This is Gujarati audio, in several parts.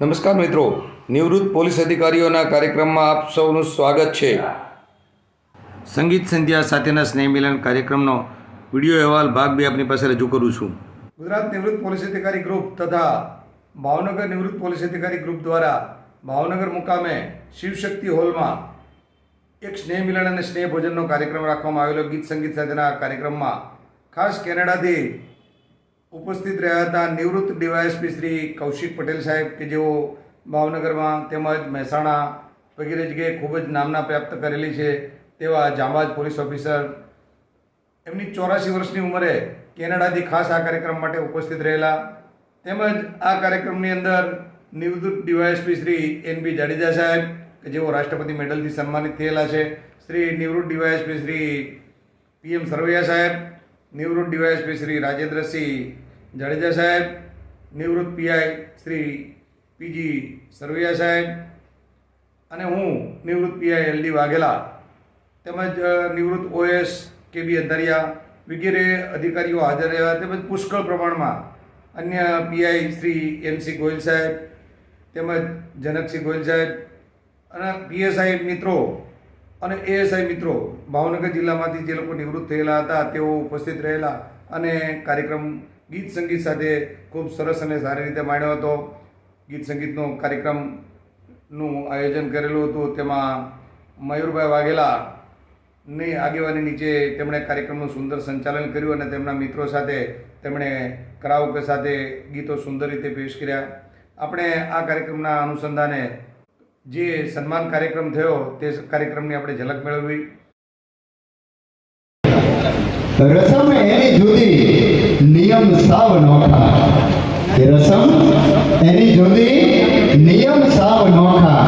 નમસ્કાર મિત્રો, નિવૃત્ત પોલીસ અધિકારીઓના કાર્યક્રમમાં આપ સૌનું સ્વાગત છે. સંગીત સંધ્યા સાથેના સ્નેહ મિલન કાર્યક્રમનો વીડિયો અહેવાલ ભાગ બે આપની પાસે રજૂ કરું છું. ગુજરાત નિવૃત્ત પોલીસ અધિકારી ગ્રુપ તથા ભાવનગર નિવૃત્ત પોલીસ અધિકારી ગ્રુપ દ્વારા ભાવનગર મુકામે શિવશક્તિ હોલમાં એક સ્નેહ મિલન અને સ્નેહ ભોજનનો કાર્યક્રમ રાખવામાં આવેલો. ગીત સંગીત સાથેના કાર્યક્રમમાં ખાસ કેનેડાથી ઉપસ્થિત રહ્યા હતા નિવૃત્ત ડીવાયએસપી શ્રી કૌશિક પટેલ સાહેબ કે જેઓ ભાવનગરમાં તેમજ મહેસાણા વગેરે જગ્યાએ ખૂબ જ નામના પ્રાપ્ત કરેલી છે તેવા જાંબાજ પોલીસ ઓફિસર એમની ચોરાસી વર્ષની ઉંમરે કેનેડાથી ખાસ આ કાર્યક્રમ માટે ઉપસ્થિત રહેલા. તેમજ આ કાર્યક્રમની અંદર નિવૃત્ત DYSP Shri N B Jadeja સાહેબ કે જેઓ રાષ્ટ્રપતિ મેડલથી સન્માનિત થયેલા છે. શ્રી નિવૃત્ત ડીવાયએસપી શ્રી પીએમ સરવૈયા સાહેબ, નિવૃત્ત ડીવાયએસપી શ્રી રાજેન્દ્રસિંહ જાડેજા સાહેબ, નિવૃત્ત પીઆઈ શ્રી પીજી સરવૈયા સાહેબ અને હું નિવૃત્ત પીઆઈ એલડી વાઘેલા તેમજ નિવૃત્ત ઓએસ કે બી અંધારિયા વગેરે અધિકારીઓ હાજર રહ્યા તેમજ પુષ્કળ પ્રમાણમાં અન્ય પીઆઈ શ્રી એમસી ગોયલ સાહેબ તેમજ જનકસિંહ ગોયલ સાહેબ અને પીએસઆઈ મિત્રો અને એએસઆઈ મિત્રો ભાવનગર જિલ્લામાંથી જે લોકો નિવૃત્ત થયેલા હતા તેઓ ઉપસ્થિત રહેલા અને કાર્યક્રમ ગીત સંગીત સાથે ખૂબ સરસ અને સારી રીતે માણ્યો હતો. ગીત સંગીતનો કાર્યક્રમનું આયોજન કરેલું હતું. તેમાં મયુરભાઈ વાઘેલા ની આગેવાની નીચે તેમણે કાર્યક્રમનું સુંદર સંચાલન કર્યું અને તેમના મિત્રો સાથે તેમણે કરાઓકે સાથે ગીતો સુંદર રીતે પેશ કર્યા. આપણે આ કાર્યક્રમના અનુસંધાને જે સન્માન કાર્યક્રમ થયો તે કાર્યક્રમની આપણે ઝલક મેળવી. રસમ એની જુદી, નિયમ સાવ નોખા રસમ એની જુદી, નિયમ સાવ નોખા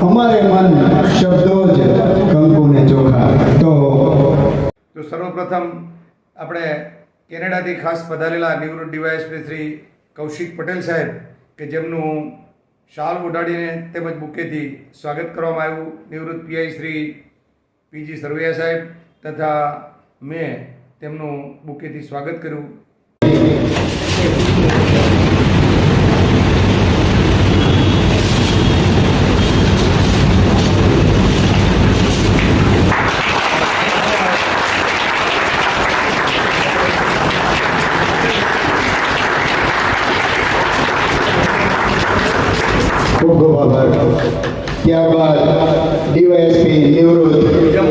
અમારે મન શબ્દો જ કંકુને ચોખા. તો તો સર્વપ્રથમ આપણે કેનેડાથી ખાસ પધારેલા નિવૃત્ત ડીવાયએસપી શ્રી કૌશિક પટેલ સાહેબ, કે જેમનું શાલ ઉડાડીને તેમજ બુકેથી સ્વાગત કરવામાં આવ્યું. નિવૃત્ત પીઆઈ શ્રી પીજી સરવૈયા સાહેબ તથા મેં તેમનું બુકેથી સ્વાગત કર્યું ખૂબ ખૂબ આભાર. ત્યારબાદ ડીવાયએસપી નિવૃત્ત એમ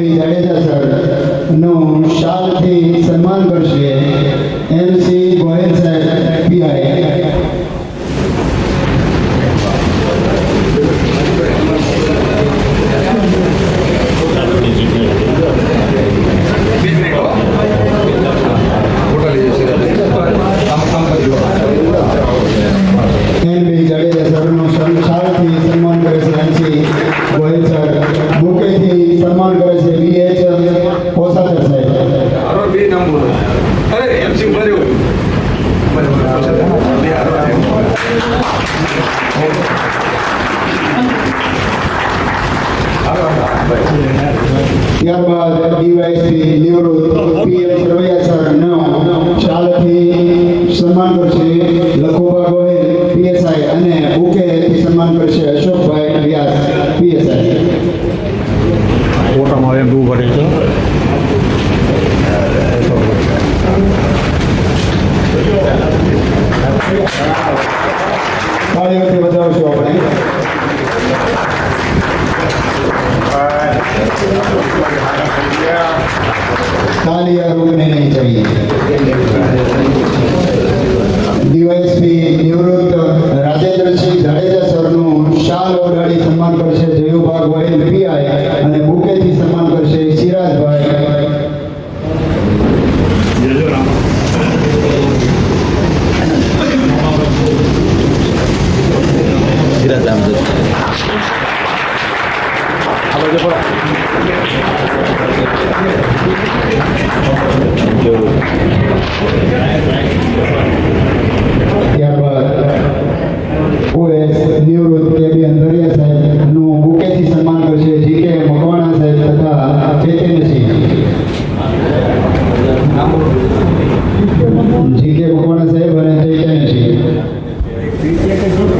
બી જાડેજા શાલ સન્માન કરશે જયુભા ગોહિલ પીઆઈ અને બુકેથી સન્માન કરશે સિરાજભાઈ. નિવૃત્ત કેબી અંધરિયા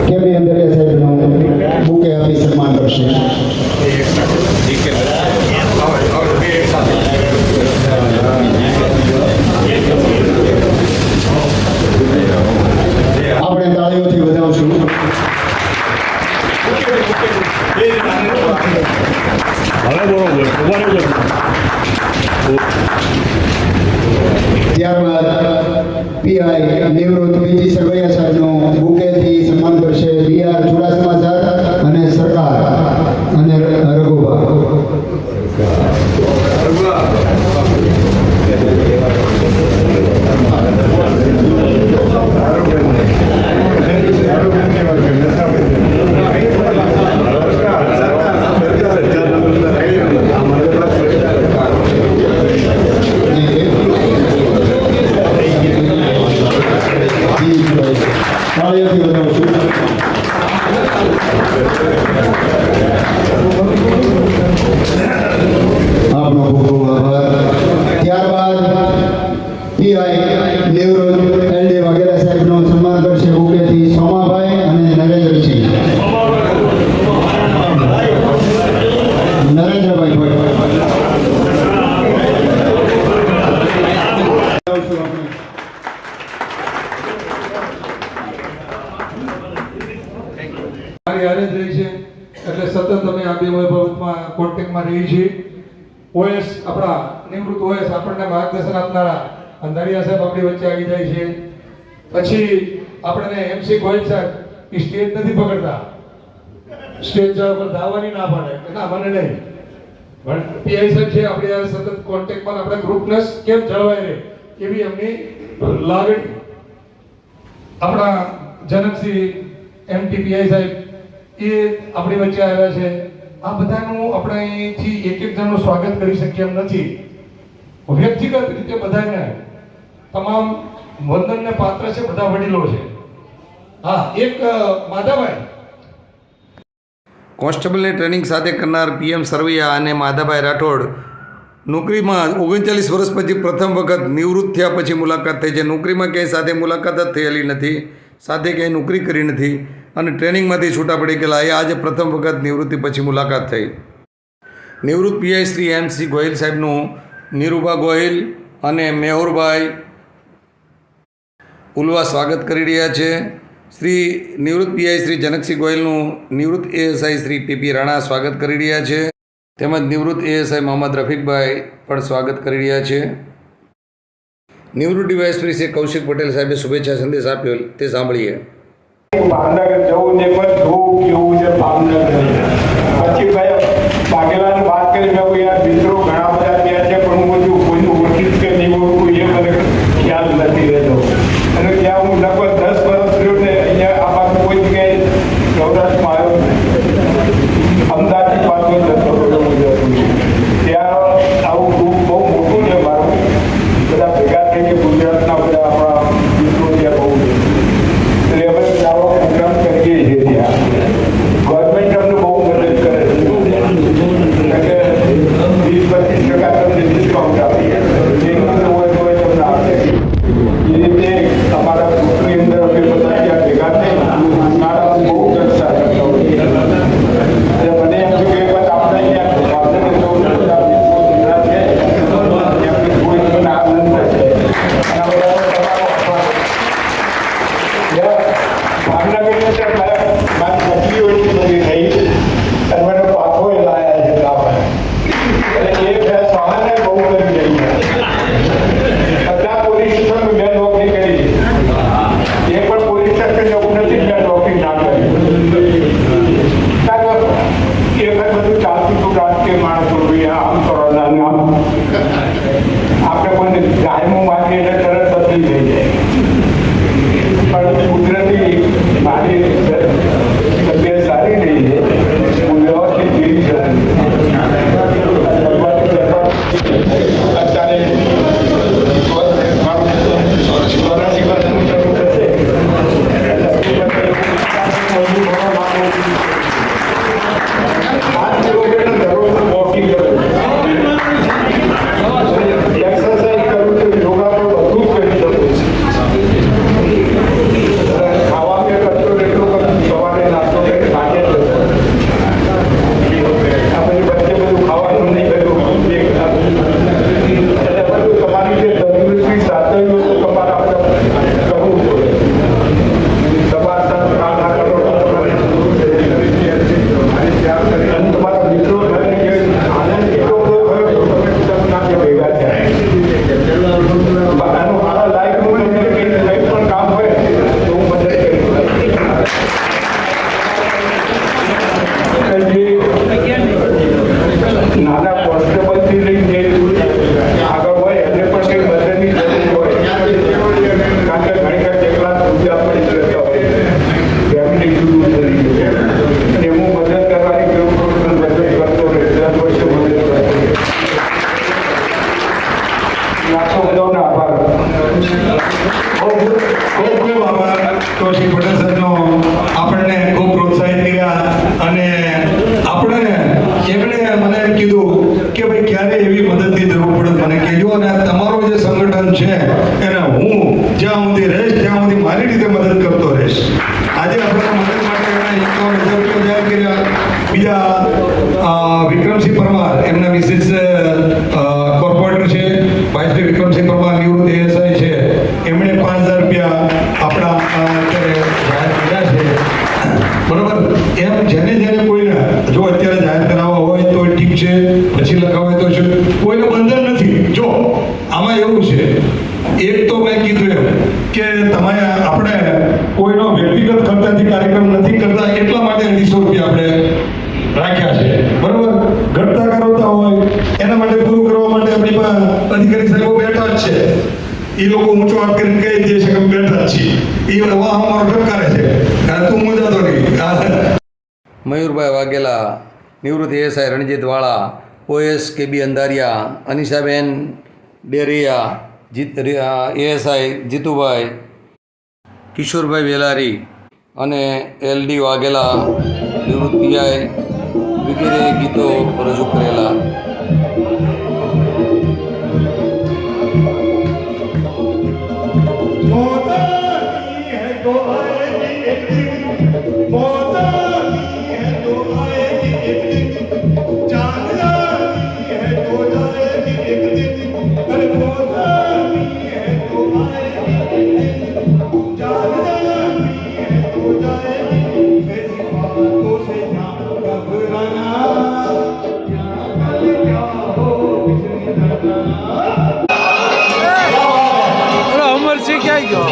કે બી અંદરિયા સાહેબનું બુકે આપી સન્માન કરશે આપણે તાળીઓથી વધાવશું હવે બરોબર બરોબર ત્યારબાદ પીઆઈ નિવૃત્ત બીજી સરવૈયા મારી રહી છે, એટલે સતત અમે આ બે બાબતમાં કોન્ટેક્ટમાં રહીએ છીએ. ઓએસ આપણા નિવૃત્ત ઓએસ આપણને માર્ગદર્શન આપનારા અંધારિયા સાહેબ આપણી વચ્ચે આવી જાય છે. પછી આપણને એમસી ગોયલ સાહેબ એ સ્ટેજ નથી પકડતા. સ્ટેજ પર ધાવવાની ના પાડે. ના, મને નહીં. પણ પીઆઈ સાહેબ છે, આપણી આ સતત કોન્ટેક્ટમાં આપણે ગ્રુપનેસ કેમ જળવાઈ રહે, એવી એમની લાગણી. આપણા જનકસિંહ એમટીપીઆઈ સાહેબ એ આપણી વચ્ચે આવ્યા છે. આ બધાનું આપણે અહીંથી એક એક જણનું સ્વાગત કરી શકીએ એમ નથી. વ્યક્તિગત રીતે બધાને તમામ વંદનને પાત્ર છે બધા વડીલો છે. હા, એક માધાભાઈ. કોન્સ્ટેબલની ટ્રેનિંગ સાથે કરનાર પીએમ સરવૈયા અને માધાભાઈ રાઠોડ નોકરીમાં ઓગણચાલીસ વર્ષ પછી પ્રથમ વખત નિવૃત્ત થયા પછી મુલાકાત થઈ છે. નોકરીમાં ક્યાંય સાથે મુલાકાત જ થયેલી નથી. સાથે ક્યાંય નોકરી કરી નથી. અને ટ્રેનિંગમાંથી છૂટા પડી ગયેલા એ આજે પ્રથમ વખત નિવૃત્તિ પછી મુલાકાત થઈ. નિવૃત્ત PI Shri M C Gohil સાહેબનું, નીરુભા ગોહિલ અને મેહુરભાઈ ઉલવા સ્વાગત કરી રહ્યા છે. શ્રી નિવૃત્ત પીઆઈ શ્રી જનકસિંહ ગોયલનું નિવૃત્ત એએસઆઈ શ્રી પીપી રાણા સ્વાગત કરી રહ્યા છે. તેમજ નિવૃત્ત એએસઆઈ મોહમ્મદ રફીકભાઈ પણ સ્વાગત કરી રહ્યા છે. નિવૃત્ત ડીવાયએસપી શ્રી કૌશિક પટેલ સાહેબે શુભેચ્છા સંદેશ આપ્યો, તે સાંભળીએ. ભાવનગર જવું ને ધૂપ કેવું છે ભાવનગર vậy nhỉ? એ લોકો ઊંચો હાથ કરીને કહી દે છે કે બેઠા છીએ. એ વાહ અમારો ઠપકારે છે. તું મજાતો નહીં? આ મયુરભાઈ વાઘેલા, નિવૃત્ત એએસઆઈ રણજીતવાળા ઓએસ કેબી અંધારિયા, અનિશાબેન ડેરિયા જીત એએસઆઈ જીતુભાઈ, કિશોરભાઈ વેલારી અને એલડી વાઘેલા નિવૃત્ત પીઆઈ વગેરે ગીતો રજૂ કરેલા. 诶呦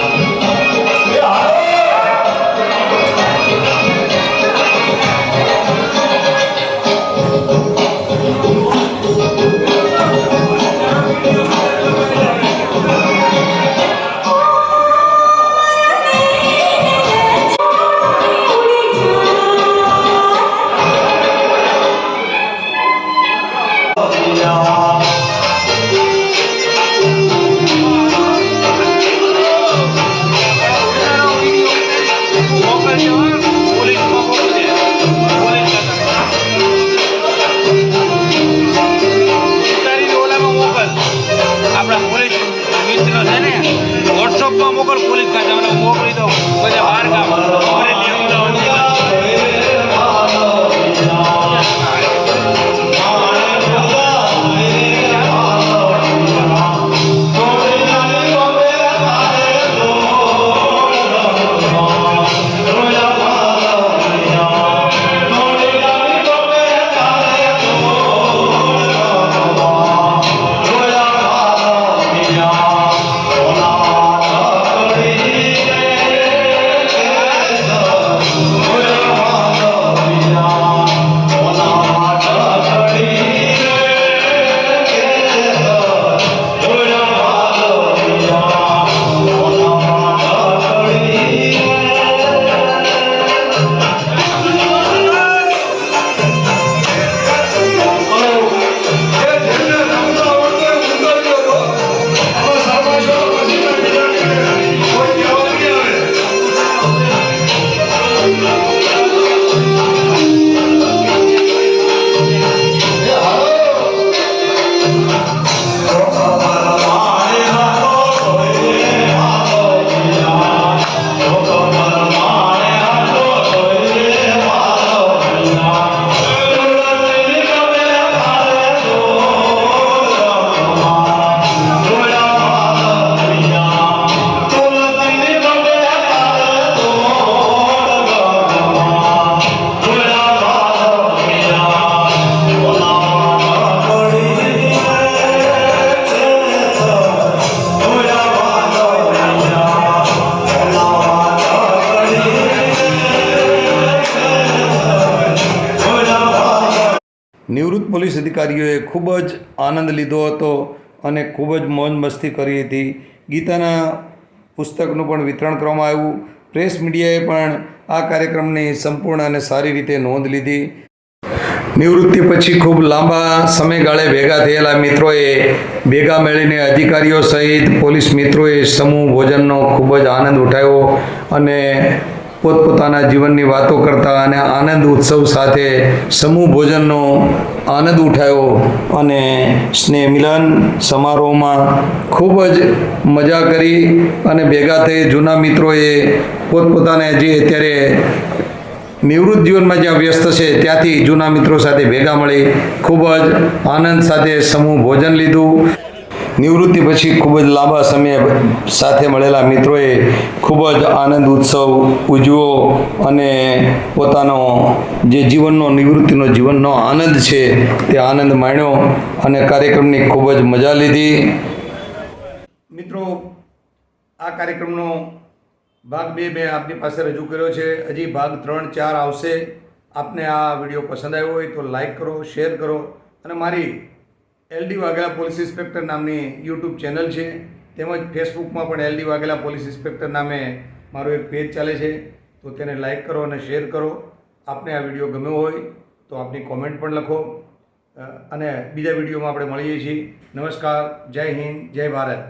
નિવૃત્ત પોલીસ અધિકારીઓએ ખૂબ જ આનંદ લીધો હતો અને ખૂબ જ મોજ મસ્તી કરી હતી. ગીતાના પુસ્તકનું પણ વિતરણ કરવામાં આવ્યું. પ્રેસ મીડિયાએ પણ આ કાર્યક્રમની સંપૂર્ણ અને સારી રીતે નોંધ લીધી. નિવૃત્તિ પછી ખૂબ લાંબા સમયગાળે ભેગા થયેલા મિત્રોએ ભેગા મળીને અધિકારીઓ સહિત પોલીસ મિત્રોએ સમૂહ ભોજનનો ખૂબ જ આનંદ ઉઠાવ્યો અને પોતપોતાના જીવનની વાતો કરતા અને આનંદ ઉત્સવ સાથે સમૂહ ભોજનનો આનંદ ઉઠાયો અને સ્નેહ મિલન સમારોહમાં ખૂબ જ મજા કરી અને ભેગા થઈ જૂના મિત્રોએ પોતપોતાને જે અત્યારે નિવૃત્ત જીવનમાં જ્યાં વ્યસ્ત છે, ત્યાંથી જૂના મિત્રો સાથે ભેગા મળી ખૂબ જ આનંદ સાથે સમૂહ ભોજન લીધું. નિવૃત્તિ પછી ખૂબ જ લાંબા સમય સાથે મળેલા મિત્રોએ ખૂબ જ આનંદ ઉત્સવ, ઉજવો અને પોતાનો જે જીવનનો, નિવૃત્તિનો જીવનનો આનંદ છે તે આનંદ માણ્યો અને કાર્યક્રમની ખૂબ જ મજા લીધી. મિત્રો, આ કાર્યક્રમનો ભાગ બે મેં આપની પાસે રજૂ કર્યો છે. હજી ભાગ ત્રણ, ચાર આવશે. આપને આ વીડિયો પસંદ આવ્યો હોય તો લાઈક કરો, શેર કરો અને મારી એલડી વાઘેલા પોલીસ ઇન્સ્પેક્ટર નામની યુટ્યુબ ચેનલ છે. તેમજ ફેસબુકમાં પણ એલડી વાઘેલા પોલીસ ઇન્સ્પેક્ટર નામે મારો એક પેજ ચાલે છે. તો તેને લાઈક કરો અને શેર કરો. આપને આ વીડિયો ગમ્યો હોય તો આપની કોમેન્ટ પણ લખો. અને બીજા વિડીયોમાં આપણે મળીએ છીએ. નમસ્કાર. જય હિન્દ. જય ભારત.